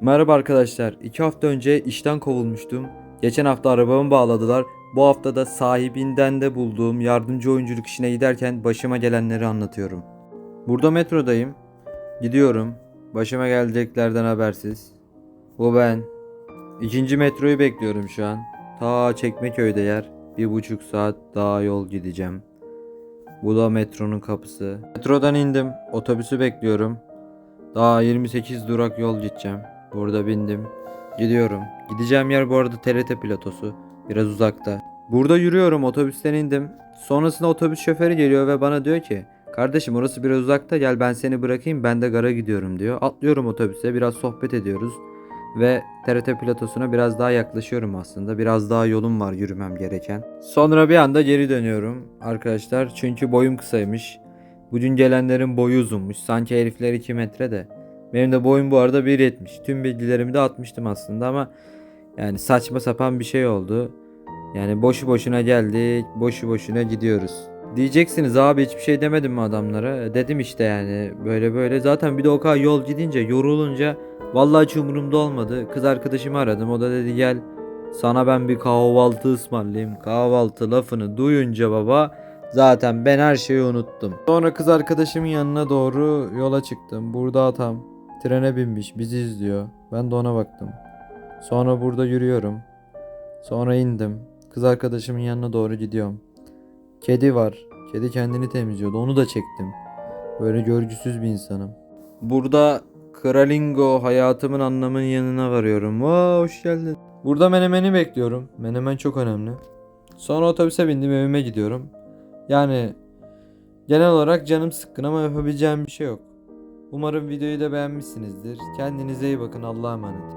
Merhaba arkadaşlar. 2 hafta önce işten kovulmuştum. Geçen hafta arabamı bağladılar. Bu hafta da sahibinden de bulduğum yardımcı oyunculuk işine giderken başıma gelenleri anlatıyorum. Burada metrodayım. Gidiyorum. Başıma geleceklerden habersiz. Bu ben. İkinci metroyu bekliyorum şu an. Ta Çekmeköy'de yer. Bir buçuk saat daha yol gideceğim. Bu da metronun kapısı. Metrodan indim. Otobüsü bekliyorum. Daha 28 durak yol gideceğim. Burada bindim. Gidiyorum. Gideceğim yer bu arada TRT platosu. Biraz uzakta. Burada yürüyorum otobüsten indim. Sonrasında otobüs şoförü geliyor ve bana diyor ki Kardeşim orası biraz uzakta gel ben seni bırakayım ben de gara gidiyorum diyor. Atlıyorum otobüse biraz sohbet ediyoruz. Ve TRT platosuna biraz daha yaklaşıyorum aslında. Biraz daha yolum var yürümem gereken. Sonra bir anda geri dönüyorum arkadaşlar. Çünkü boyum kısaymış. Bugün gelenlerin boyu uzunmuş. Sanki herifler 2 metre de. Benim de boyum bu arada 1.70. Tüm bilgilerimi de atmıştım aslında ama yani saçma sapan bir şey oldu. Yani boşu boşuna geldik, boşu boşuna gidiyoruz. Diyeceksiniz abi hiçbir şey demedim mi adamlara? E, Dedim işte yani böyle böyle. Zaten bir de o kadar yol gidince, yorulunca vallahi hiç umurumda olmadı. Kız arkadaşımı aradım. O da dedi gel sana ben bir kahvaltı ısmarlayayım. Kahvaltı lafını duyunca baba zaten ben her şeyi unuttum. Sonra kız arkadaşımın yanına doğru yola çıktım. Burada atam trene binmiş bizi izliyor. Ben de ona baktım. Sonra burada yürüyorum. Sonra indim. Kız arkadaşımın yanına doğru gidiyorum. Kedi var. Kedi kendini temizliyordu. Onu da çektim. Böyle görgüsüz bir insanım. Burada Kralingo hayatımın anlamının yanına varıyorum. Vaa hoş geldin. Burada menemeni bekliyorum. Menemen çok önemli. Sonra otobüse bindim evime gidiyorum. Yani genel olarak canım sıkkın ama yapabileceğim bir şey yok. Umarım videoyu da beğenmişsinizdir. Kendinize iyi bakın. Allah'a emanet.